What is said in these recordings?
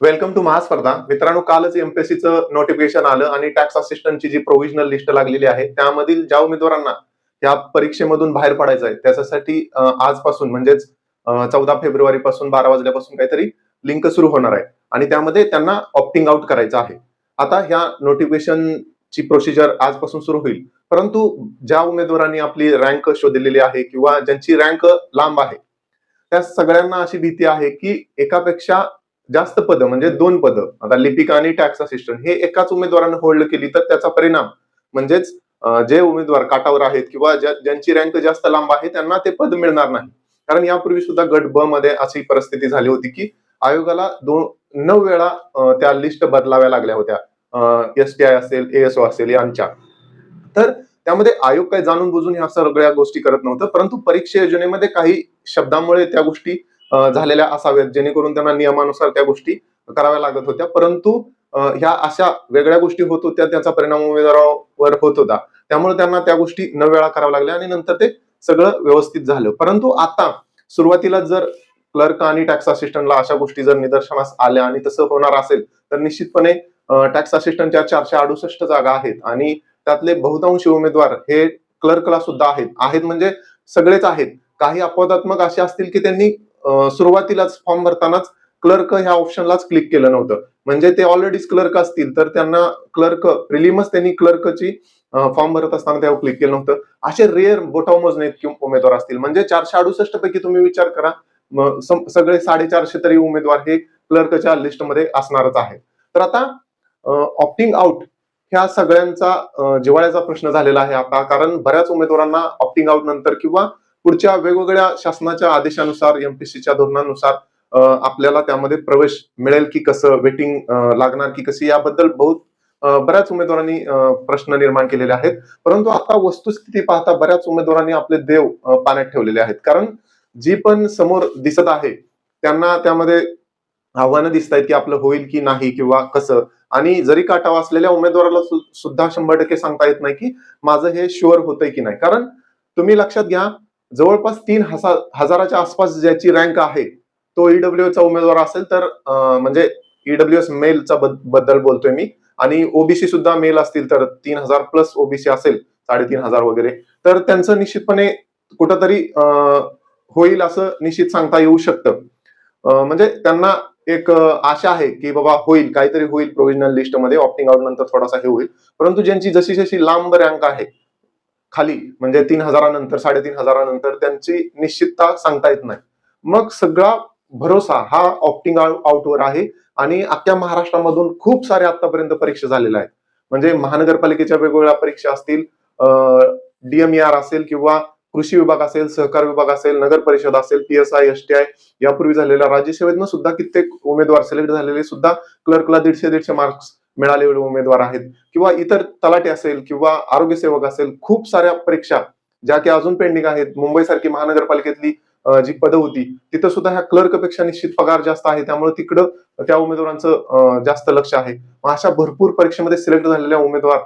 Welcome to महास्पर्धा मित्रांनो कालच एमपीएससीचं notification आलं आणि टॅक्स असिस्टंटची जी प्रोव्हिजनल लिस्ट लागलेली आहे त्यामधील ज्या उमेदवारांना या परीक्षेमधून बाहेर पडायचं आहे त्याच्यासाठी आजपासून म्हणजेच चौदा फेब्रुवारी पासून बारा वाजल्यापासून काहीतरी लिंक सुरू होणार आहे. आणि त्यामध्ये त्यांना ऑप्टिंग आउट करायचं आहे. आता ह्या नोटिफिकेशनची प्रोसिजर आजपासून सुरू होईल. परंतु ज्या उमेदवारांनी आपली रँक शोधलेली आहे किंवा ज्यांची रँक लांब आहे त्या सगळ्यांना अशी भीती आहे की एकापेक्षा जास्त पद म्हणजे दोन पद. आता लिपिका आणि टॅक्स असिस्टंट हे एकाच उमेदवारानं होल्ड केली तर त्याचा परिणाम. म्हणजेच जे उमेदवार काटावर आहेत किंवा ज्यांची रँक जास्त लांब आहे त्यांना ते पद मिळणार नाही. कारण यापूर्वी सुद्धा गट ब मध्ये अशी परिस्थिती झाली होती की आयोगाला दोन नऊ वेळा त्या लिस्ट बदलाव्या लागल्या होत्या. एस टी आय असेल एएसओ असेल यांच्या. तर त्यामध्ये आयोग काही जाणून बुजून ह्या सगळ्या गोष्टी करत नव्हतं परंतु परीक्षा योजनेमध्ये काही शब्दामुळे त्या गोष्टी झालेल्या असाव्यात जेणेकरून त्यांना नियमानुसार त्या गोष्टी कराव्या लागत होत्या. परंतु ह्या अशा वेगळ्या गोष्टी होत होत्या त्याचा परिणाम उमेदवारावर होत होता. त्यामुळे त्यांना त्या गोष्टी न वेळा कराव्या लागल्या आणि नंतर ते सगळं व्यवस्थित झालं. परंतु आता सुरुवातीला जर क्लर्क आणि टॅक्स असिस्टंटला अशा गोष्टी जर निदर्शनास आल्या आणि तसं होणार असेल तर निश्चितपणे टॅक्स असिस्टंटच्या चारशे अडुसष्ट जागा आहेत आणि त्यातले बहुतांश उमेदवार हे क्लर्कला सुद्धा आहेत. आहेत म्हणजे सगळेच आहेत. काही अपवादात्मक असे असतील की त्यांनी सुरुवातीलाच फॉर्म भरतानाच क्लर्क ह्या ऑप्शनलाच क्लिक केलं नव्हतं. म्हणजे ते ऑलरेडीच क्लर्क असतील तर त्यांना क्लर्क प्रिलिमस त्यांनी क्लर्कची फॉर्म भरत असताना त्यावर क्लिक केलं नव्हतं. असे रेअर बोटाव मोजणे उमेदवार असतील. म्हणजे चारशे अडुसष्ट पैकी तुम्ही विचार करा सगळे साडेचारशे तरी उमेदवार हे क्लर्कच्या लिस्टमध्ये असणारच आहेत. तर आता ऑप्टिंग आउट ह्या सगळ्यांचा जिवाळ्याचा जिव्हाळ्याचा प्रश्न झालेला आहे आता. कारण बऱ्याच उमेदवारांना ऑप्टिंग आउट नंतर किंवा पुढच्या वेगवेगळ्या शासनाच्या आदेशानुसार एमपीसीच्या धोरणानुसार आपल्याला त्यामध्ये प्रवेश मिळेल की कसं वेटिंग लागणार की कशी याबद्दल बहुत बऱ्याच उमेदवारांनी प्रश्न निर्माण केलेले आहेत. परंतु आता वस्तुस्थिती पाहता बऱ्याच उमेदवारांनी आपले देव पाण्यात ठेवलेले आहेत. कारण जी पण समोर दिसत आहे त्यांना त्यामध्ये आव्हानं दिसत आहेत की आपलं होईल की नाही किंवा कसं. आणि जरी काटावा असलेल्या उमेदवाराला सु- सुद्धा शंभर टक्के सांगता येत नाही की माझं हे शुअर होतंय की नाही. कारण तुम्ही लक्षात घ्या जवळपास तीन हजार हजाराच्या आसपास ज्याची रँक आहे तो ईडब्ल्यू चा उमेदवार असेल तर म्हणजे ईडब्ल्यू एस मेलचा बद्दल बोलतोय मी. आणि ओबीसी सुद्धा मेल असतील तर तीन हजार प्लस ओबीसी असेल साडेतीन हजार वगैरे. तर त्यांचं निश्चितपणे कुठंतरी होईल असं निश्चित सांगता येऊ शकतं. म्हणजे त्यांना एक आशा आहे की बाबा होईल काहीतरी होईल प्रोव्हिजनल लिस्टमध्ये ऑप्टिंग आउट नंतर थोडासा हे होईल. परंतु ज्यांची जशी जशी लांब रँक आहे खाली म्हणजे तीन हजारानंतर साडेतीन हजारानंतर त्यांची निश्चितता सांगता येत नाही. मग सगळा भरोसा हा ऑप्टिंग आउटवर आहे आणि अख्ख्या महाराष्ट्रामधून खूप सारे आतापर्यंत परीक्षा झालेल्या आहेत. म्हणजे महानगरपालिकेच्या वेगवेगळ्या परीक्षा असतील डीएमईआर असेल किंवा कृषी विभाग असेल सहकार विभाग असेल नगर परिषद असेल P S I S T I यापूर्वी झालेल्या राज्यसेवेतनं सुद्धा कित्येक उमेदवार सिलेक्ट झालेले सुद्धा क्लर्कला दीडशे दीडशे मार्क्स मिळालेले उमेदवार आहेत किंवा इतर तलाटे असेल किंवा आरोग्य सेवक असेल खूप साऱ्या परीक्षा ज्या की अजून पेंडिंग आहेत. मुंबईसारखी महानगरपालिकेतली जी पदं होती तिथं सुद्धा ह्या क्लर्कपेक्षा निश्चित पगार जास्त आहे. त्यामुळे तिकडं त्या उमेदवारांचं जास्त लक्ष आहे. मग अशा भरपूर परीक्षेमध्ये सिलेक्ट झालेल्या उमेदवार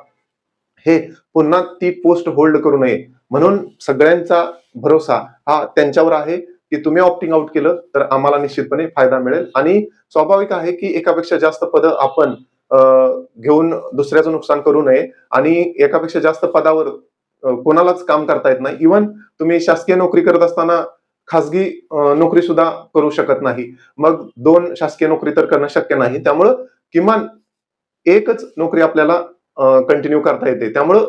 हे पुन्हा ती पोस्ट होल्ड करू नये. म्हणून सगळ्यांचा भरोसा हा त्यांच्यावर आहे की तुम्ही ऑप्टिंग आउट केलं तर आम्हाला निश्चितपणे फायदा मिळेल. आणि स्वाभाविक आहे की एकापेक्षा जास्त पदं आपण घेऊन दुसऱ्याचं नुकसान करू नये आणि एकापेक्षा जास्त पदावर कोणालाच काम करता येत नाही. इवन तुम्ही शासकीय नोकरी करत असताना खासगी नोकरी सुद्धा करू शकत नाही. मग दोन शासकीय नोकरी तर करणं शक्य नाही. त्यामुळं किमान एकच नोकरी आपल्याला कंटिन्यू करता येते. त्यामुळं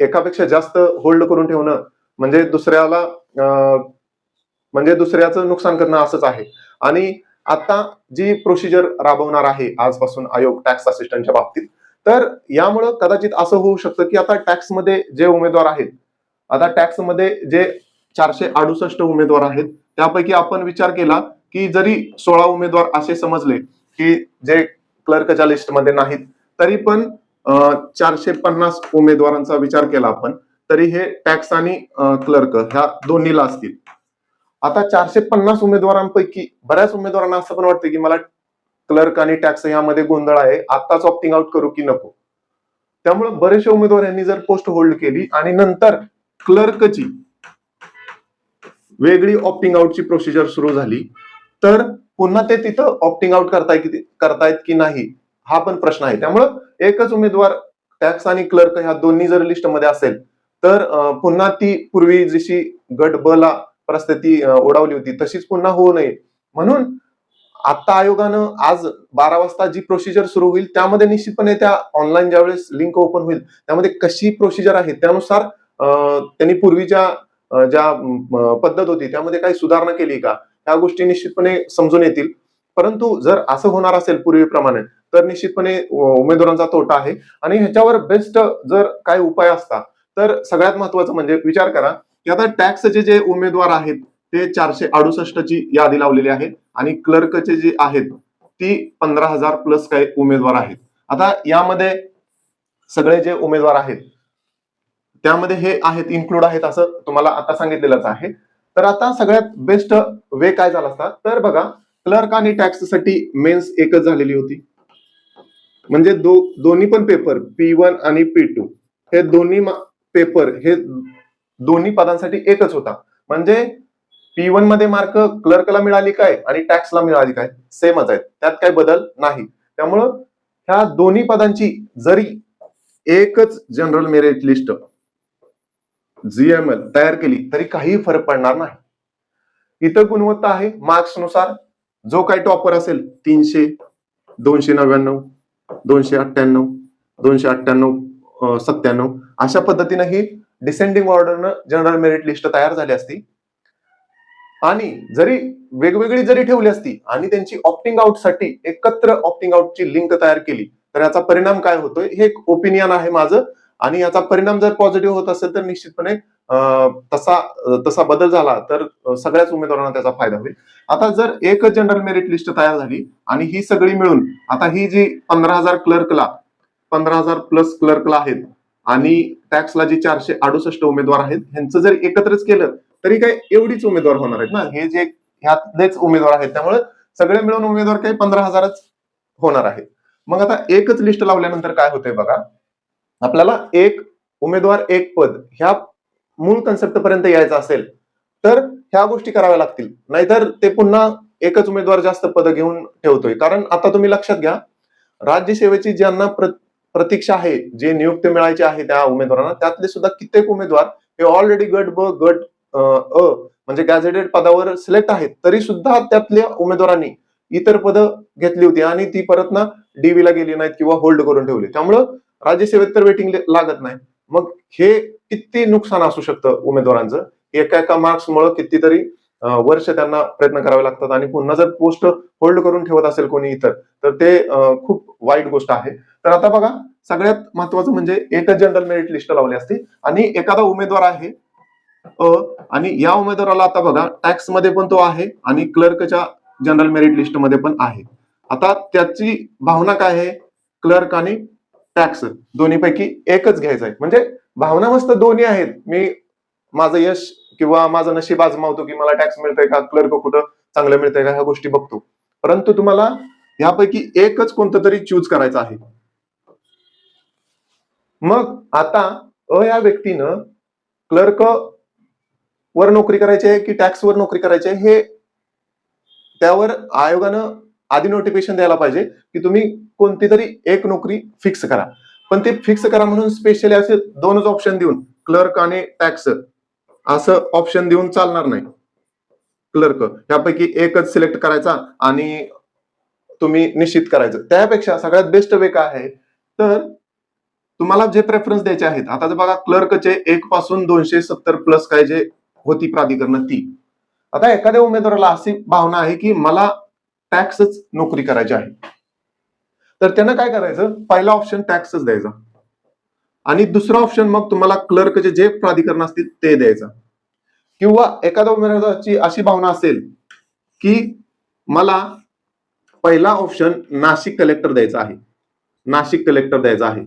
एकापेक्षा जास्त होल्ड करून ठेवणं म्हणजे दुसऱ्याला अं, म्हणजे दुसऱ्याचं नुकसान करणं असंच आहे. आणि आता जी प्रोसिजर राबवणार आहे आजपासून आयोग टॅक्स असिस्टंटच्या बाबतीत तर यामुळं कदाचित असं होऊ शकतं की आता टॅक्समध्ये जे उमेदवार आहेत आता टॅक्समध्ये जे चारशे अडुसष्ट उमेदवार आहेत त्यापैकी आपण विचार केला की जरी सोळा उमेदवार असे समजले की जे क्लर्कच्या लिस्टमध्ये नाहीत तरी पण चारशे पन्नास उमेदवारांचा विचार केला आपण तरी हे टॅक्स आणि क्लर्क ह्या दोन्हीला असतील. आता चारशे पन्नास उमेदवारांपैकी बऱ्याच उमेदवारांना असं पण वाटतं की मला क्लर्क आणि टॅक्स यामध्ये गोंधळ आहे. आत्ताच ऑप्टिंग आउट करू की नको? त्यामुळे बरेचसे उमेदवार यांनी जर पोस्ट होल्ड केली आणि नंतर क्लर्कची वेगळी ऑप्टिंग आउटची प्रोसिजर सुरू झाली तर पुन्हा ते तिथं ऑप्टिंग आउट करताय की करतायत की नाही हा पण प्रश्न आहे. त्यामुळं एकच उमेदवार टॅक्स आणि क्लर्क ह्या दोन्ही जर लिस्टमध्ये असेल तर पुन्हा ती पूर्वी जशी गट ब ला परिस्थिती ओढावली होती. तशीच पुन्हा होऊ नये. म्हणून आता आयोगानं आज बारा वाजता जी प्रोसिजर सुरू होईल त्यामध्ये निश्चितपणे त्या ऑनलाईन ज्यावेळेस लिंक ओपन होईल त्यामध्ये कशी प्रोसिजर आहे त्यानुसार त्यांनी पूर्वीच्या ज्या पद्धत होती त्यामध्ये काही सुधारणा केली का? ह्या गोष्टी निश्चितपणे समजून येतील. परंतु जर असं होणार असेल पूर्वीप्रमाणे तर निश्चितपणे उमेदवारांचा तोटा आहे. आणि ह्याच्यावर बेस्ट जर काय उपाय असता तर सगळ्यात महत्वाचं म्हणजे विचार करा की आता टॅक्सचे जे उमेदवार आहेत ते चारशे अडुसष्टची यादी लावलेली आहे आणि क्लर्कचे जे आहेत ती पंधरा हजार प्लस काही उमेदवार आहेत. आता यामध्ये सगळे जे उमेदवार आहेत त्यामध्ये हे आहेत इन्क्लूड आहेत असं तुम्हाला आता सांगितलेलंच आहे. तर आता सगळ्यात बेस्ट वे काय झाला असता? तर बघा क्लर्क आणि टॅक्ससाठी मेन्स एकच झालेली होती. म्हणजे दो दोन्ही पण पेपर पी वन आणि पी टू हे दोन्ही पेपर हे दोन्ही पदांसाठी एकच होता. म्हणजे पी वनमध्ये मार्क क्लर्कला मिळाली काय आणि टॅक्सला मिळाली काय? सेमच आहेत. त्यात काही बदल नाही. त्यामुळं ह्या दोन्ही पदांची जरी एकच जनरल मेरिट लिस्ट जीएमएल तयार केली तरी काही फरक पडणार नाही. इथं गुणवत्ता आहे मार्क्सनुसार जो काही टॉपर असेल तीनशे दोनशे नव्याण्णव दोनशे अठ्ठ्याण्णव दोनशे अठ्ठ्याण्णव सत्त्याण्णव अशा पद्धतीनं ही डिसेंडिंग ऑर्डरनं जनरल मेरिट लिस्ट तयार झाली असती. आणि जरी वेगवेगळी जरी ठेवली असती आणि त्यांची ऑप्टिंग आउटसाठी एकत्र ऑप्टिंग आउटची लिंक तयार केली तर याचा परिणाम काय होतोय? हे एक ओपिनियन आहे माझं. आणि याचा परिणाम जर पॉझिटिव्ह होत असेल तर निश्चितपणे तसा तसा बदल झाला तर सगळ्याच उमेदवारांना त्याचा फायदा होईल. आता जर एक जनरल मेरिट लिस्ट तयार झाली आणि ही सगळी मिळून आता ही जी पंधरा हजार क्लर्कला पंधरा हजार प्लस क्लर्कला आहेत आणि टॅक्सला जे चारशे अडुसष्ट उमेदवार आहेत ह्यांचं जर एकत्रच केलं तरी काय एवढीच उमेदवार होणार आहेत ना? हे जे ह्यातलेच उमेदवार आहेत त्यामुळे सगळे मिळून उमेदवार काही पंधरा हजारच होणार आहेत. मग आता एकच लिस्ट लावल्यानंतर काय होतंय बघा? आपल्याला एक उमेदवार एक पद ह्या मूळ कन्सेप्ट पर्यंत यायचं असेल तर ह्या गोष्टी कराव्या लागतील. नाहीतर ते पुन्हा एकच उमेदवार जास्त पद घेऊन ठेवतोय. कारण आता तुम्ही लक्षात घ्या राज्यसेवेची ज्यांना प्र- प्रतीक्षा आहे जे नियुक्ती मिळायची आहे त्या उमेदवारांना त्यातले सुद्धा कित्येक उमेदवार हे ऑलरेडी गट ब गट अ म्हणजे गॅझेटेड पदावर सिलेक्ट आहेत. तरी सुद्धा त्यातल्या उमेदवारांनी इतर पद घेतली होती आणि ती परत ना डीव्हीला ला गेली नाहीत किंवा होल्ड करून ठेवली. त्यामुळं राज्यसेवेत तर वेटिंग लागत नाही. मग हे किती नुकसान असू शकतं उमेदवारांचं? एका एका मार्क्समुळे कितीतरी वर्ष त्यांना प्रयत्न करावे लागतात आणि पुन्हा जर पोस्ट होल्ड करून ठेवत असेल कोणी इतर तर ते खूप वाईट गोष्ट आहे. तर आता बघा सगळ्यात महत्वाचं म्हणजे एकच जनरल मेरिट लिस्ट लावली असते आणि एखादा उमेदवार आहे अ आणि या उमेदवाराला आता बघा टॅक्समध्ये पण तो आहे आणि क्लर्कच्या जनरल मेरिट लिस्टमध्ये पण आहे. आता त्याची भावना काय आहे? क्लर्क आणि टॅक्स दोन्हीपैकी एकच घ्यायचा आहे म्हणजे भावना मस्त दोन्ही आहेत. मी माझं यश किंवा माझं नशीब आजमावतो की मला टॅक्स मिळतंय का क्लर्क कुठं चांगलं मिळतंय का ह्या गोष्टी बघतो. परंतु तुम्हाला ह्यापैकी एकच कोणतं तरी चूज करायचं आहे. मग आता अ या व्यक्तीनं क्लर्क वर नोकरी करायची आहे की टॅक्स वर नोकरी करायची आहे हे त्यावर आयोगानं आधी नोटिफिकेशन द्यायला पाहिजे की तुम्ही कोणती तरी एक नोकरी फिक्स करा. पण ते फिक्स करा म्हणून स्पेशली असे दोनच ऑप्शन देऊन क्लर्क आणि टॅक्स असं ऑप्शन देऊन चालणार नाही. क्लर्क यापैकी एकच सिलेक्ट करायचा आणि तुम्ही निश्चित करायचं. त्यापेक्षा सगळ्यात बेस्ट वे काय आहे? तर तुम्हाला जे प्रेफरन्स द्यायचे आहेत आता जर बघा क्लर्कचे एक पासून दोनशे सत्तर प्लस काय जे होती प्राधिकरण ती. आता एखाद्या उमेदवाराला अशी भावना आहे की मला टॅक्सच नोकरी करायची आहे. तर त्यानं काय करायचं? पहिला ऑप्शन टॅक्सच द्यायचा. आणि दुसरा ऑप्शन मग तुम्हाला क्लर्कचे जे प्राधिकरण असतील ते द्यायचं. किंवा एखाद्या उमेदवाराची अशी भावना असेल की मला पहिला ऑप्शन नाशिक कलेक्टर द्यायचा आहे. नाशिक कलेक्टर द्यायचा आहे.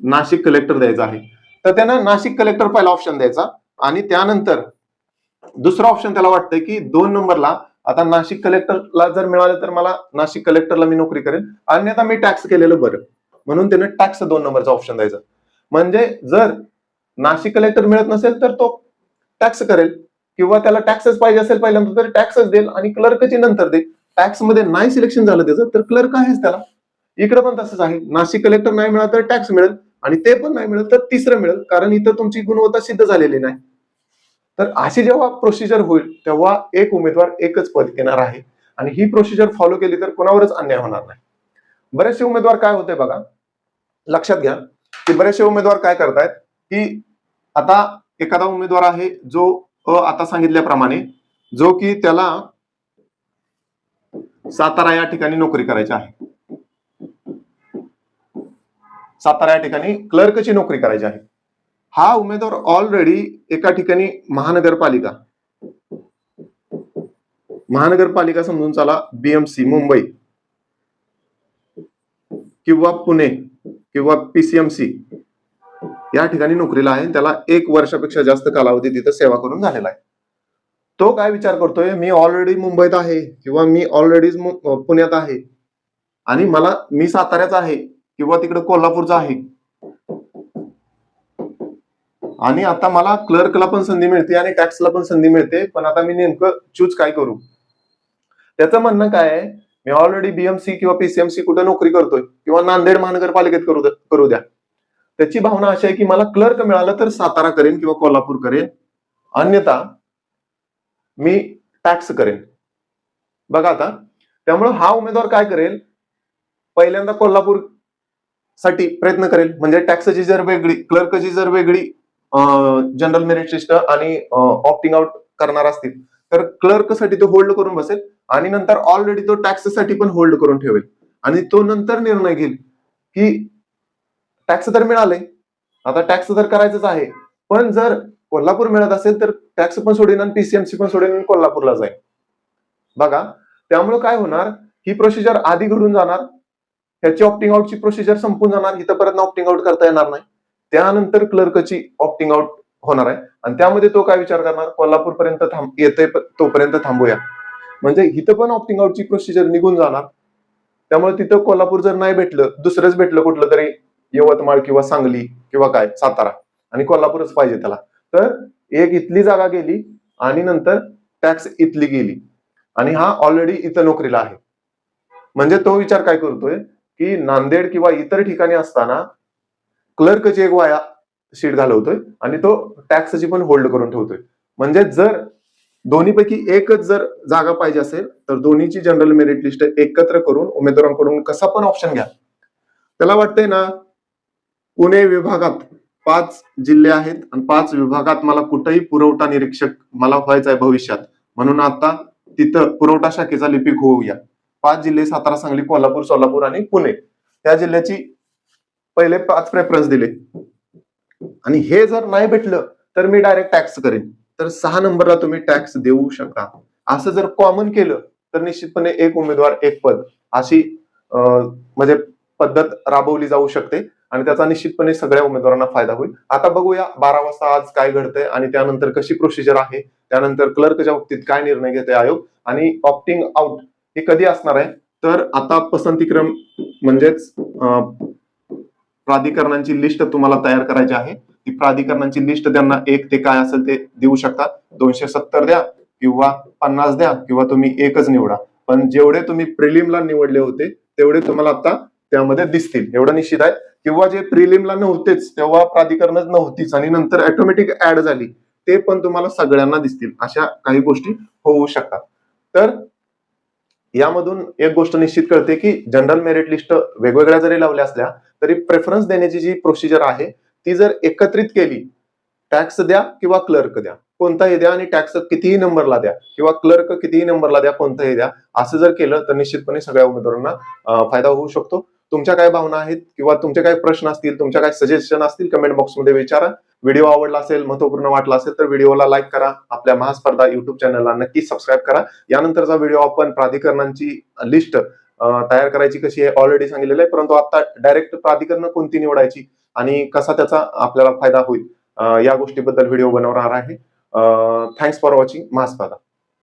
नाशिक कलेक्टर द्यायचा आहे. तर त्यानं नाशिक कलेक्टर पहिला ऑप्शन द्यायचा आणि त्यानंतर दुसरा ऑप्शन त्याला वाटतंय की दोन नंबरला आता नाशिक कलेक्टरला जर मिळालं तर मला नाशिक कलेक्टरला मी नोकरी करेन. अन्यथा मी टॅक्स केलेलं बरं. म्हणून त्यानं टॅक्स दोन नंबरचा ऑप्शन द्यायचा. म्हणजे जर नाशिक कलेक्टर मिळत नसेल तर तो टॅक्स करेल. किंवा त्याला टॅक्सच पाहिजे असेल पहिल्यांदा तर टॅक्सच देईल आणि क्लर्कची नंतर दे टॅक्समध्ये नाही सिलेक्शन झालं त्याचं तर क्लर्क आहेच त्याला. इकडे पण तसंच आहे. नाशिक कलेक्टर नाही मिळालं तर टॅक्स मिळेल आणि ते पण नाही मिळेल तर तिसरं मिळेल कारण इथं तुमची गुणवत्ता सिद्ध झालेली नाही. तर अशी जेव्हा प्रोसिजर होईल तेव्हा एक उमेदवार एकच पद येणार आहे. आणि ही प्रोसिजर फॉलो केली तर कोणावरच अन्याय होणार नाही. बरेचसे उमेदवार काय होते बघा? लक्षात घ्या की बरेचसे उमेदवार काय करतायत? की आता एखादा उमेदवार आहे जो अ आता सांगितल्याप्रमाणे जो की त्याला सातारा या ठिकाणी नोकरी करायची आहे. सातारा या ठिकाणी क्लर्कची नोकरी करायची आहे. हा उमेदवार ऑलरेडी एका ठिकाणी महानगरपालिका महानगरपालिका समजून चला बीएमसी मुंबई. किंवा पुणे किंवा पीसीएमसी या ठिकाणी नोकरीला आहे. त्याला एक वर्षापेक्षा जास्त कालावधी तिथं सेवा करून झालेला आहे. तो काय विचार करतोय? मी ऑलरेडी मुंबईत आहे किंवा मी ऑलरेडी पुण्यात आहे. आणि मला मी साताऱ्याचा आहे किंवा तिकडे कोल्हापूरचा आहे. आणि आता मला क्लर्कला पण संधी मिळते आणि टॅक्सला पण संधी मिळते. पण आता मी नेमकं चूज काय करू? त्याचं म्हणणं काय आहे? मी ऑलरेडी बीएमसी किंवा पीसीएमसी कुठे नोकरी करतोय किंवा नांदेड महानगरपालिकेत करू करू द्या. त्याची भावना अशी आहे की मला क्लर्क मिळालं तर सातारा करेन किंवा कोल्हापूर करेन. अन्यथा मी टॅक्स करेन. बघा आता त्यामुळे हा उमेदवार काय करेल? पहिल्यांदा कोल्हापूरसाठी प्रयत्न करेल. म्हणजे टॅक्सची जर वेगळी क्लर्कची जर वेगळी जनरल मेरिट लिस्ट आणि ऑप्टिंग आउट करणार असतील तर क्लर्कसाठी तो होल्ड करून बसेल आणि नंतर ऑलरेडी तो टॅक्ससाठी पण होल्ड करून ठेवेल. आणि तो नंतर निर्णय घेईल की टॅक्स तर मिळाले आता टॅक्स तर करायचंच आहे. पण जर कोल्हापूर मिळत असेल तर टॅक्स पण सोडेन आणि पीसीएमसी पण सोडेन आणि कोल्हापूरला जाईल. बघा त्यामुळे काय होणार? ही प्रोसिजर आधी घडून जाणार. ह्याची ऑप्टिंग आउटची प्रोसिजर संपून जाणार. इथं परत ऑप्टिंग आउट करता येणार नाही. त्यानंतर क्लर्कची ऑप्टिंग आउट होणार आहे. आणि त्यामध्ये तो काय विचार करणार? कोल्हापूर पर्यंत थांब येते तोपर्यंत थांबूया. म्हणजे इथं पण ऑप्टिंग आउटची प्रोसिजर निघून जाणार. त्यामुळे तिथं कोल्हापूर जर नाही भेटलं दुसरंच भेटलं कुठलं तरी यवतमाळ किंवा सांगली किंवा काय सातारा. आणि कोल्हापूरच पाहिजे त्याला. तर एक इथली जागा गेली आणि नंतर टॅक्स इथली गेली. आणि हा ऑलरेडी इथं नोकरीला आहे. म्हणजे तो विचार काय करतोय? की नांदेड किंवा इतर ठिकाणी असताना क्लर्कची एक वाया शीट घालवतोय आणि तो टॅक्सची पण होल्ड करून ठेवतोय. म्हणजे जर दोन्हीपैकी एकच जर जागा पाहिजे असेल तर दोन्हीची जनरल मेरिट लिस्ट एकत्र करून उमेदवारांकडून कसा पण ऑप्शन घ्या. त्याला वाटतंय ना पुणे विभागात पाच जिल्हे आहेत आणि पाच विभागात मला कुठेही पुरवठा निरीक्षक मला व्हायचं आहे भविष्यात. म्हणून आता तिथं पुरवठा शाखेचा लिपिक होऊया पाच जिल्हे सातारा सांगली कोल्हापूर सोलापूर आणि पुणे. या जिल्ह्याची पहिले पाच प्रेफरन्स दिले. आणि हे जर नाही भेटलं तर मी डायरेक्ट टॅक्स करेन. तर सहा नंबरला तुम्ही टॅक्स देऊ शकता. असं जर कॉमन केलं तर निश्चितपणे एक उमेदवार एक पद अशी म्हणजे पद्धत राबवली जाऊ शकते आणि त्याचा निश्चितपणे सगळ्या उमेदवारांना फायदा होईल. आता बघूया बारा वाजता आज काय घडतंय आणि त्यानंतर कशी प्रोसिजर आहे त्यानंतर क्लर्कच्या बाबतीत काय निर्णय घेते आयोग आणि ऑप्टिंग आउट हे कधी असणार आहे? तर आता पसंतीक्रम म्हणजेच प्राधिकरणांची लिस्ट तुम्हाला तयार करायची आहे. ती प्राधिकरणांची लिस्ट त्यांना एक ते काय असेल ते देऊ शकता. दोनशे सत्तर द्या किंवा पन्नास द्या किंवा तुम्ही एकच निवडा. पण जेवढे तुम्ही प्रिलिमला निवडले होते तेवढे तुम्हाला आता त्यामध्ये दिसतील. एवढं निश्चित आहे. किंवा जे प्रिलिमला नव्हतेच तेव्हा प्राधिकरणच नव्हतीच आणि नंतर ऑटोमॅटिक ऍड झाली ते पण तुम्हाला सगळ्यांना दिसतील. अशा काही गोष्टी होऊ शकतात. तर यामधून एक गोष्ट निश्चित कळते की जनरल मेरिट लिस्ट वेगवेगळ्या जरी लावल्या असल्या तरी प्रेफरन्स देण्याची जी प्रोसिजर आहे ती जर एकत्रित केली टॅक्स द्या किंवा क्लर्क द्या कोणताही द्या आणि टॅक्स कितीही नंबरला द्या किंवा क्लर्क कितीही नंबरला द्या कोणताही द्या असं जर केलं तर निश्चितपणे सगळ्या उमेदवारांना फायदा होऊ शकतो. तुमच्या काय भावना आहेत किंवा तुमचे काय प्रश्न असतील तुमच्या काय सजेशन असतील कमेंट बॉक्समध्ये विचारा. व्हिडिओ आवडला असेल महत्त्वपूर्ण वाटला असेल तर व्हिडिओला लाईक करा. आपल्या महास्पर्धा युट्यूब चॅनलला नक्की सबस्क्राईब करा. यानंतरचा व्हिडिओ आपण प्राधिकरणांची लिस्ट तयार करायची कशी आहे ऑलरेडी सांगितलेलं आहे परंतु आता डायरेक्ट प्राधिकरण कोणती निवडायची? आणि कसा त्याचा आपल्याला फायदा होईल या गोष्टीबद्दल व्हिडिओ बनवणार आहे. Thanks for watching महास्पर्धा